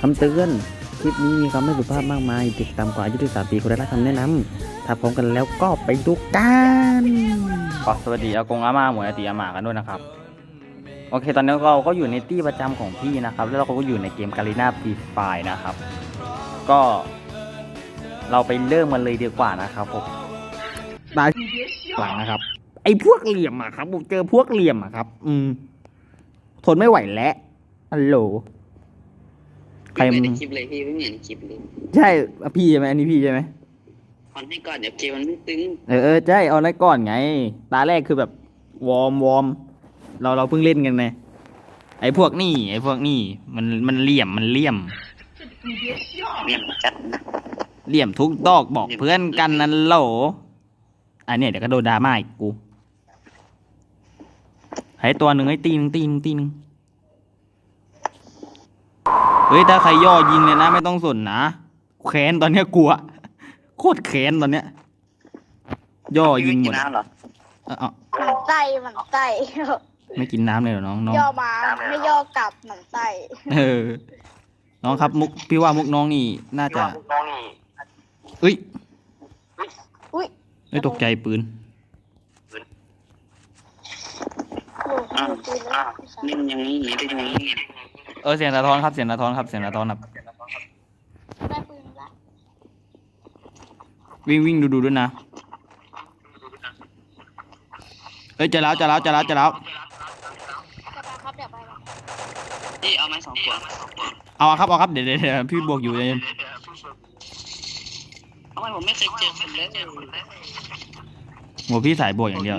คำเตือน คลิปนี้มีคำไม่สุภาพมากมายเด็กต่ำกว่าอายุ13ปีควรได้รับคำแนะนำถ้าพร้อมกันแล้วก็ไปดูกันก็สวัสดีอากงอาม่าหมวยอาติอาหมากันด้วยนะครับ โอเค ตอนนี้เราก็อยู่ในตี้ประจำของพี่นะครับ แล้วเราก็อยู่ในเกมกาลิน่าฟรีไฟนะครับ ก็ เราไปเริ่มกันเลยดีกว่านะครับผมตายหลังนะครับ ไอ้พวกเหลี่ยมอะครับผมเจอพวกเหลี่ยมอะครับ อืม ทนไม่ไหวแล้วฮัลโหล ใครไม่มึได้งคลิปเลยพี่ไม่เห็นคลิปเลยใช่พี่ใช่ไหมอันนี้พี่ใช่ไหมคอนให้ก่อนเดี๋ยวเกมมันไม่ตึงเออเออใช่เอาไว้ก่อนไง ตาแรกคือแบบวอร์มวอร์มเราเราเพิ่งเล่นกันไงไอ้พวกนี่ไอ้พวกนี่มันมันเหลี่ยมมันเหลี่ยมเนี่ยจัดนะเหลี่ยมทุกดอกบอกเพื่อนกันนั่นโหลอันเนี้ยเดี๋ยวก็โดนดราม่าอีกกูให้ตัวหนึ่งให้ตีหนึ่งตีหนึ่งตีหนึ่ง เฮ้ยถ้าใครย่อยิงเลยนะ ไม่ต้องสนนะแค้นตอนเนี้ยกลัว โคตรแค้นตอนเนี้ย ย่อยิงหมดพี่ไกินอะน้ำเหรอเอาเอาหมันไส้หมันไส้ไม่กินน้ำเลยเหรอน้องน้อง ย่อมาไม่ย่อกลับหมันไส้เออ น้องครับมุกพี่ว่ามุกน้องนี่ น่าจะน้องนี่เอ้ยอุ้ยไม่ตกใจปืนโอ้โหอ้าวปืนอ้าวนี่มันยังงี้ได้ยังงี้ เออเสียงสะท้อนครับเสียงสะท้อนครับเสียงสะท้อนครับ ได้ปืนละวิ่งวิ่งดูดูด้วยนะเอ้ยเจะแล้วเจะแล้วเจะแล้วเจะแล้วจะไปครับเดี๋ยวไปละพี่เอาไม้สองขวดเอาครับเอาครับเดี๋ยวเดี๋ยวเดี๋ยวพี่บวกอยู่ใจเย็นทำไมผมไม่เคยเจอคนเลยโหพี่สายบวกอย่างเดียว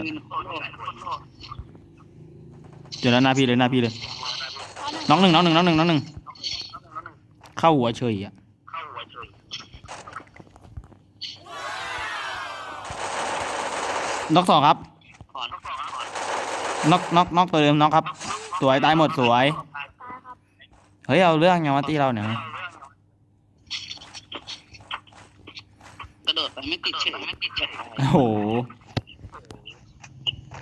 เจอแล้วหน้าพี่เลยหน้าพี่เลย น้องหนึ่งน้องหนึ่งน้องหนึ่งน้องหนึ่งเข้าหัวเฉยอะน็อกสองครับขอนน็อกน็อกน็อกตัวเดิมน็อกครับ สวยตายหมดสวยตายครับเฮ้ยเอาเรื่องยังมาตีเราเนี่ยกระโดดไปไม่ติดเฉยไม่ติดเฉยโอ้โห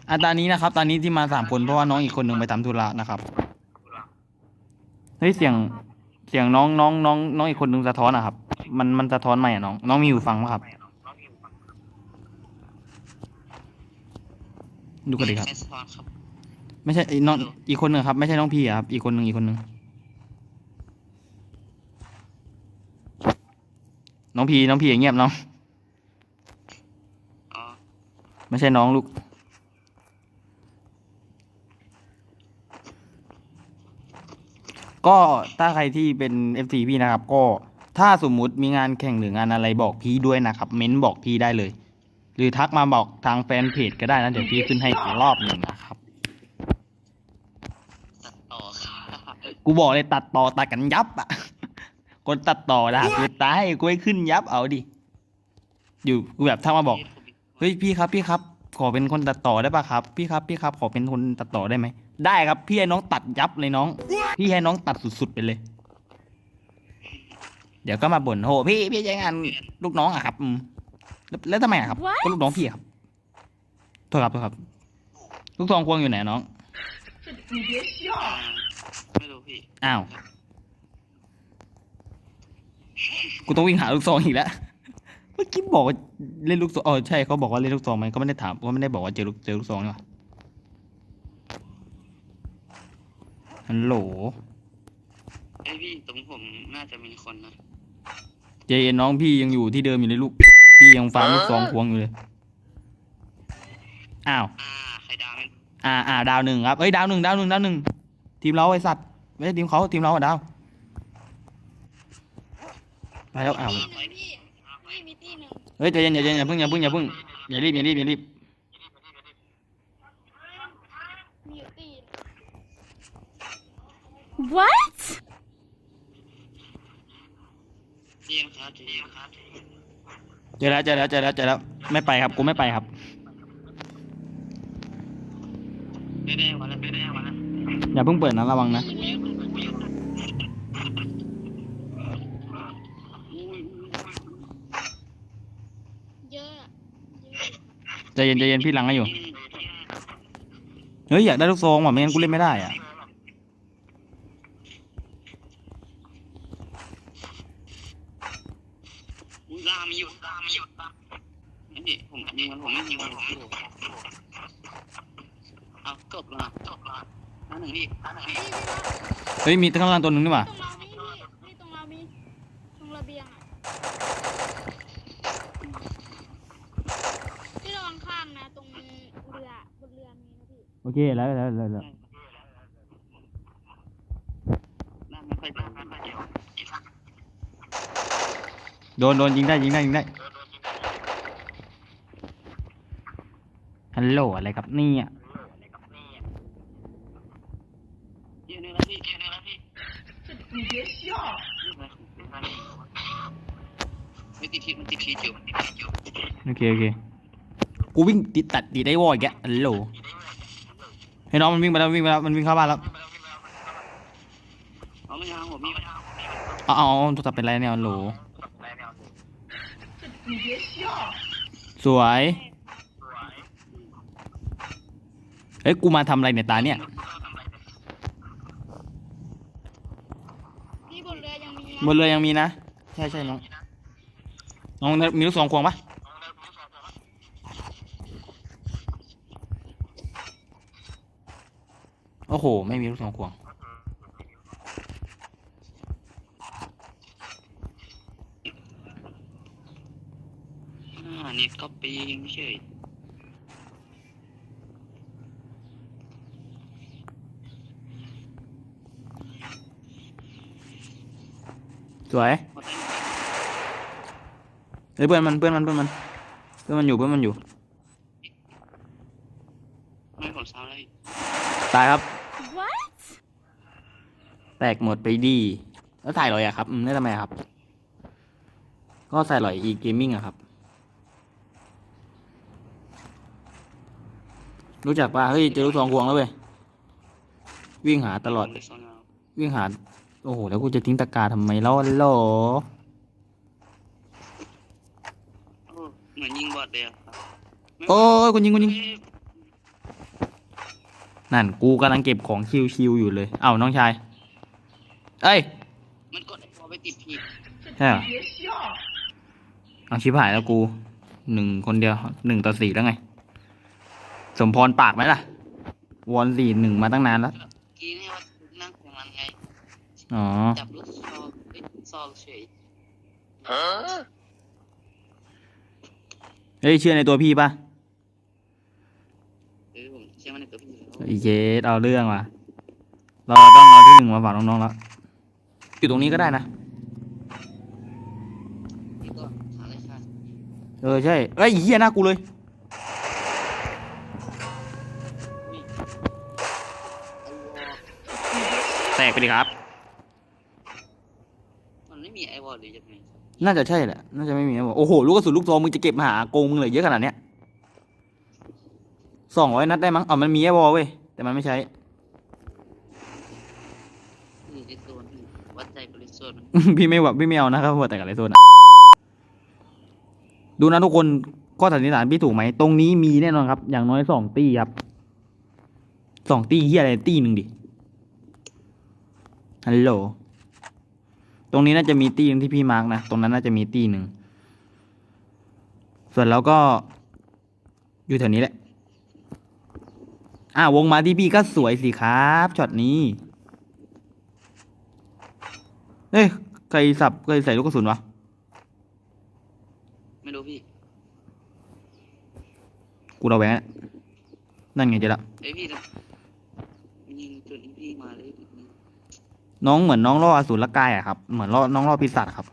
อันตอนนี้นะครับ ตอนนี้ที่มาสามคนเพราะว่าน้องอีกคนหนึ่งไปทำธุระนะครับ เฮ้ยเสียงเสียงน้องน้องน้องน้องอีกคนหนึ่งสะท้อนอะครับ มันมันสะท้อนไหมอะน้อง น้องมีอยู่ฟังไหมครับดูกันดีครับใช้สะท้อนครับ ไม่ใช่ไอ้น้องอีกคนหนึ่งครับ ไม่ใช่น้องพี่อะครับ อีกคนหนึ่งอีกคนหนึ่งน้องพีน้องพีอย่างเงียบน้องอ๋อไม่ใช่น้องลูก ก็ถ้าใครที่เป็น FC พี่นะครับ ก็ถ้าสมมุติมีงานแข่งหรืองานอะไรบอกพี่ด้วยนะครับ เม้นบอกพี่ได้เลย หรือทักมาบอกทางแฟนเพจก็ได้นะเดี๋ยวพี่ขึ้นให้อีกรอบหนึ่งนะครับตัดต่อครับกูบอกเลยตัดต่อตัดกันยับอะ คนตัดต่อด่ากูตายกูให้ขึ้นยับเอาดิ อยู่กูแบบทักมาบอก เฮ้ยพี่ครับพี่ครับ ขอเป็นคนตัดต่อได้ปะครับ พี่ครับพี่ครับ ขอเป็นคนตัดต่อได้ไหม ได้ครับพี่ให้น้องตัดยับเลยน้อง พี่ให้น้องตัดสุดๆไปเลย เดี๋ยวก็มาบ่นโหพี่พี่ใช้งานลูกน้องอะครับอืมแล้วแล้วทำไมอะครับก็ลูกน้องพี่อะครับโทษครับโทษครับ ลูกทองควงอยู่ไหนน้องอ่าไม่รู้พี่อ้าวกูต้องวิ่งหาลูกซองอีกแล้วเมื่อกี้บอกว่าเล่นลูกซองอ๋อใช่เขาบอกว่าเล่นลูกซองไหมเขาไม่ได้ถามเขาไม่ได้บอกว่าเจอลูกเจอลูกซองนี่หว่า ฮัลโหลไอยพี่ตรงผมน่าจะมีคนนะเจเอ็นน้องพี่ยังอยู่ที่เดิมอยู่เลยลูก พี่ยังฟังลูกซองควงอยู่เลย อ้าว อ่าใครดาวไหมอ่าอ่าดาวหนึ่งครับเอ้ยดาวหนึ่งดาวหนึ่งดาวหนึ่งทีมเราไอสัตว์ไม่ใช่ทีมเขาทีมเราอะดาวไปแล้วอ้าวตีหนึ่งพี่พี่มีตีหนึ่งเฮ้ยใจเย็นอย่าเย็นอย่าเพิ่งอย่าเพิ่งอย่าเพิ่งอย่ารีบอย่ารีบอย่ารีบ มีอยู่ตีหนึ่ง What? เยี่ยมครับเยี่ยมครับเจอแล้วเจอแล้วเจอแล้วเจอแล้วไม่ไปครับกูไม่ไปครับไม่ได้วันละไม่ได้วันละอย่าเพิ่งเปิดนะระวังนะเยอะอะเยอะใจเย็นใจเย็นพี่หลังให้อยู่เฮ้ยอยากได้ลูกซองว่ะไม่งั้นกูเล่นไม่ได้อะามีอยู่ตามีอยู่ตาไม่พี่ผมยิงมันผมไม่ยิงมันผมไม่ถูกเอาจบแล้วนะจบแล้วนั่นหนึ่งพี่นั่นหนึ่งพี่ เฮ้ยมีข้างล่างตัวหนึ่งนี่หว่าตรงเรามีพี่พี่ตรงเรามีตรงระเบียงอะพี่ระวังข้างนะตรงเรือบนเรือมีนะพี่โอเคแล้วแล้วแล้วแล้วนั่นไม่ค่อยเจอไม่ค่อยเจอโดนโดนยิงได้ยิงได้ยิงได้ฮัลโหลอะไรครับเนี่ยยืนหนึ่งแล้วพี่ยืนหนึ่งแล้วพี่ ไม่ติดทิศมันติดทิศอยู่มันติดทิศอยู่โอเคโอเคกูวิ่งติดตัดดีได้วออีกแกฮัลโหลให้น้องมันวิ่งไปแล้ววิ่งไปแล้วมันวิ่งเข้าบ้านแล้วเอาไม่เอาผมมีไม่เอาเอาเอาเอาโทรศัพท์เป็นไรเนี่ยฮัลโหลสวยเฮ้ยกูมาทำอะไรเนี่ยตาเนี่ยพี่บนเรือยังมีนะบนเรือยังมีนะ ใช่ใช่น้อง น้องมีลูกสองควงปะโอ้โห ไม่มีลูกสองควง อ่าเน็ตก็ปีงเฉยสวย เฮ้ยเพื่อนมันเพื่อนมันเพื่อนมันเพื่อนมันอยู่เพื่อนมันอยู่ ไม่ผมซ้ำเลยตายครับ What แตกหมดไปดี แล้วถ่ายลอยอะครับอืมได้ทำไมอะครับ ก็ใส่ลอยอีเกมมิ่งอะครับ รู้จักป่ะเฮ้ยเจอลูกซองควงแล้วเว้ยวิ่งหาตลอดเลยโซนเอาวิ่งหา โอ้โห แล้วกูจะทิ้งตะกร้าทำไมแล้วโหลโอ้ เหมือนยิงบอดเลยอะครับไม่โอ้ยคุณยิงคุณยิงเอ้ยนั่นกูกำลังเก็บของชิวๆอยู่เลย เอ้าน้องชาย เอ้ยมันกดไอ้ตัวไปติดผิดใช่เหรอเอาชิบหายแล้วกูหนึ่งคนเดียวหนึ่งต่อสี่แล้วไง สมพรปากไหมล่ะ วอนสี่หนึ่งมาตั้งนานแล้วกี้นี่ว่านั่งของมันไง อ๋อ จับลูกซองเอ้ยซองเฉย เฮ้ยเชื่อในตัวพี่ปะเออผมเชื่อมันในตัวพี่อยู่แล้วอีเจสเอาเรื่องว่ะ เราต้องเอาที่หนึ่งมาฝากน้องๆแล้วอยู่ตรงนี้ก็ได้นะ นี่ก็หาอะไรค่ะเออใช่ เอ้ยเฮียหน้ากูเลยอุ้ยไอวอลแตกไปดิครับ มันไม่มีไอวอลหรือยังไงครับ น่าจะใช่แหละ น่าจะไม่มีนะบอกโอ้โห ลูกกระสุนลูกซองมึงจะเก็บมาหาโกงมึงเลยเยอะขนาดเนี้ยสองร้อยนัดได้มั้งอ๋อมันมีไอ้วอลเว้ย แต่มันไม่ใช้นี่ไอโซนพี่วัดใจบริสุทธิ์พี่ไม่ว่าพี่ไม่เอานะครับว่าแต่กับไรโซนอะดูนะทุกคนก็สันนิษฐานพี่ถูกไหม ตรงนี้มีแน่นอนครับ อย่างน้อยสองตีครับสองตีเฮียอะไรตีหนึ่งดิฮัลโหล ตรงนี้น่าจะมีตีหนึงที่พี่มาร์กนะตรงนั้นน่าจะมีตีหนึ่งส่วนเราก็อยู่แถวนี้แหละ อ่าวงมาที่พี่ก็สวยสิครับช็อตนี้เอ้ยใครสับใครใส่ลูกกระสุนวะไม่รู้พี่กูระแวงแล้วนั่นไงเจ๊ละไอยพี่นะยิงจุดนี้พี่มาเลย น้องเหมือนน้องล่ออสูรละกายอะครับ เหมือนล่อน้องล่อปีศาจครับ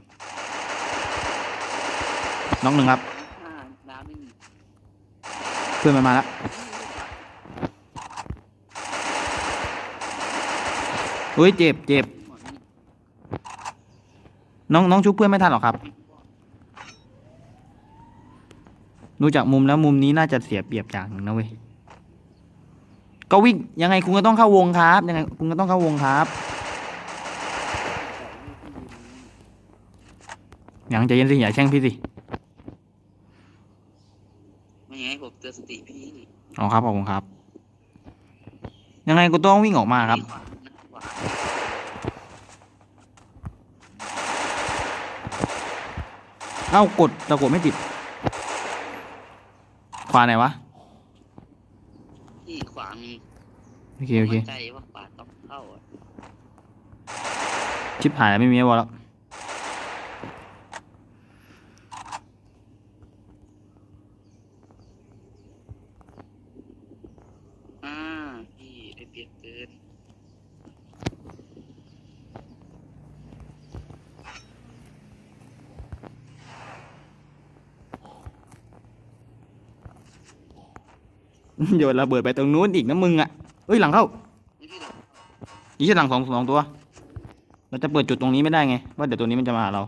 น้องหนึ่งครับห้าดาวหนึ่งเพื่อนมันมาแล้วเฮ้ยเจ็บเจ็บหมดนี่น้องน้องชุบเพื่อนไม่ทันหรอกครับ ดูจากมุมแล้วมุมนี้น่าจะเสียเปรียบอย่างหนึ่งนะเว้ย ก็วิ่งยังไงคุณก็ต้องเข้าวงครับ ยังไงคุณก็ต้องเข้าวงครับ ยังใจเย็นสิอย่าแช่งพี่สิไม่อย่างให้ผมเตือนสติพี่อ๋อครับขอบคุณครับ ยังไงกูต้องวิ่งออกมาครับขวานะขวาโเอ้ากดตะกดไม่ติด ขวาไหนวะที่ขวามีโอเคโอเคใจว่าขวาต้องเข้าอะชิปหายแล้วไม่มีไอ้วอลแล้ว อ่าพี่ ได้เปรียบเกินโยนระเบิดไปตรงนู้นอีกนะมึงอะเอ้ยหลังเข้านี่พี่หลังสองสองตัว เราจะเปิดจุดตรงนี้ไม่ได้ไงว่าเดี๋ยวตัวนี้มันจะมาหาเรา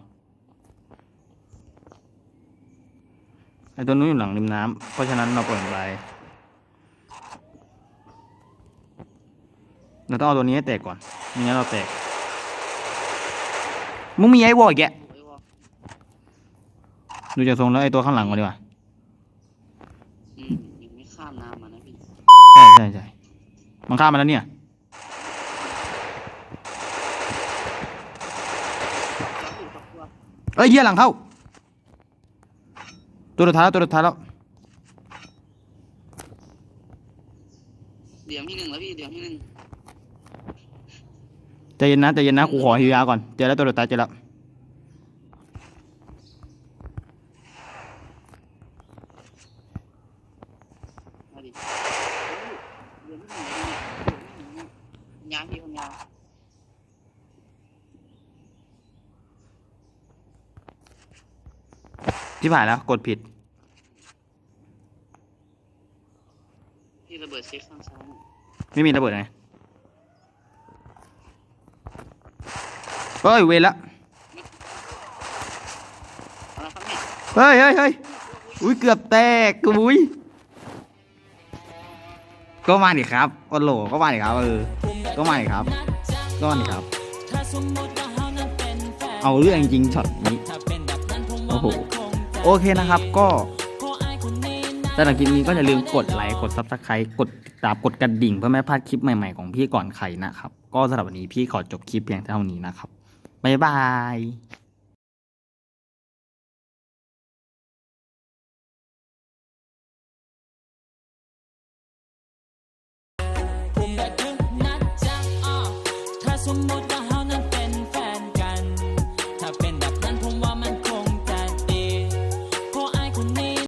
ไอ้ตัวนู้นอยู่หลังริมน้ำเพราะฉะนั้นเราเปิดไป เราต้องเอาตัวนี้ให้แตกก่อนไม่งั้นเราแตก มึงมีไอ้วอลอีกแกะโอ้ยวะดูจากทรงแล้วไอ้ตัวข้างหลังก่อนดีกว่าอืมยังไม่ข้ามน้ำมานะพี่ใช่ใช่ใช่มันข้ามมาแล้วเนี่ยแล้วอยู่กับตัวเอ้ยเหี้ยหลังเข้า ตัวสุดท้ายแล้วตัวสุดท้ายแล้ว เดี๋ยวที่หนึ่งแล้วพี่เดี๋ยวที่หนึ่ง ใจเย็นนะใจเย็นนะกูขอฮิวยาก่อน เจอแล้วตัวสุดท้ายเจอแล้วมาดิเดี๋ยวที่หนึ่งเนี่ยยาพี่คนยาที่ผ่านแล้วกดผิดพี่ระเบิดเช็คข้างซ้ายหน่อยไม่มีระเบิดไง เฮ้ยเวรละเอาละครับเฮ้ยเฮ้ยเฮ้ยอุ้ยเกือบแตกกูอุ้ยก็มาดิครับโอ้โหก็มาดิครับเออก็มาดิครับก็มาดิครับ เอาเรื่องจริงช็อตนี้โอ้โหโอเคนะครับก็สำหรับคลิปนี้ก็อย่าลืมกดไลค์กดซับสไครต์กดติดตามกดกระดิ่งเพื่อไม่พลาดคลิปใหม่ๆของพี่ก่อนใครนะครับ ก็สำหรับวันนี้พี่ขอจบคลิปเพียงเท่านี้นะครับ บ๊ายบาย